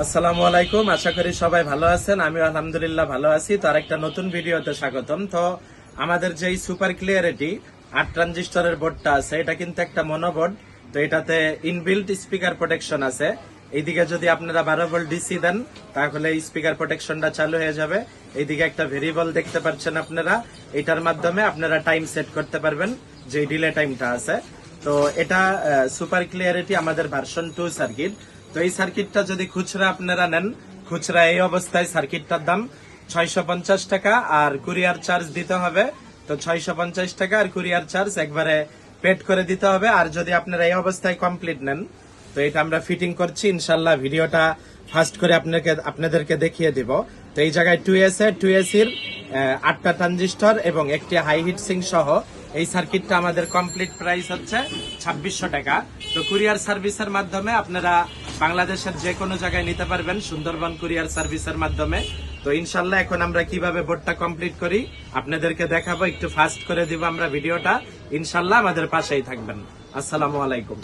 আসসালামু আলাইকুম, আশা করি সবাই ভালো আছেন। আমি আলহামদুলিল্লাহ ভালো আছি। তার একটা নতুন ভিডিওতে স্বাগতম। তো আমাদের যে সুপার ক্লিয়ারিটি, আট ট্রানজিস্টরের বোর্ডটা আছে, এটা কিন্তু একটা মনোবোর্ড। তো এটাতে ইনবিল্ট স্পিকার প্রোটেকশন আছে। এইদিকে যদি আপনারা বারো ভোল্ট ডিসি দেন, তাহলে স্পিকার প্রোটেকশনটা চালু হয়ে যাবে। এইদিকে একটা ভেরিয়েবল দেখতে পাচ্ছেন আপনারা। এটার মাধ্যমে আপনারা টাইম সেট করতে পারবেন যে ডিলে টাইমটা আছে। তো এটা সুপার ক্লিয়ারিটি আমাদের ভার্সন টু সার্কিট। তো এই সার্কিটটা যদি খুচরা আপনারা নেন, খুচরা এই অবস্থায় সার্কিটটার দাম ছয়শো পঞ্চাশ টাকা আর কুরিয়ার চার্জ দিতে হবে, তো ছয়শো পঞ্চাশ টাকা আর কুরিয়ার চার্জ একবারে পেড করে দিতে হবে। আর যদি আপনারা এই অবস্থায় কমপ্লিট নেন, তো এটা আমরা ফিটিং করছি ইনশাল্লাহ ভিডিওটা ফার্স্ট করে আপনাকে, আপনাদেরকে দেখিয়ে দিব। তো এই জায়গায় টু এস এ টু এসির আটটা ট্রানজিস্টর এবং একটি হাই হিট সিং সহ এই সার্কিটটা আমাদের কমপ্লিট প্রাইস হচ্ছে ছাব্বিশশো টাকা। তো কুরিয়ার সার্ভিসের মাধ্যমে আপনারা বাংলাদেশের যে কোনো জায়গায় নিতে পারবেন সুন্দরবন কুরিয়ার সার্ভিসের মাধ্যমে। তো ইনশাল্লাহ এখন আমরা কীভাবে বোর্ডটা কমপ্লিট করি, আপনাদেরকে দেখাবো, একটু ফাস্ট করে দিব আমরা ভিডিওটা। ইনশাল্লাহ আমাদের পাশেই থাকবেন। আসসালামু আলাইকুম।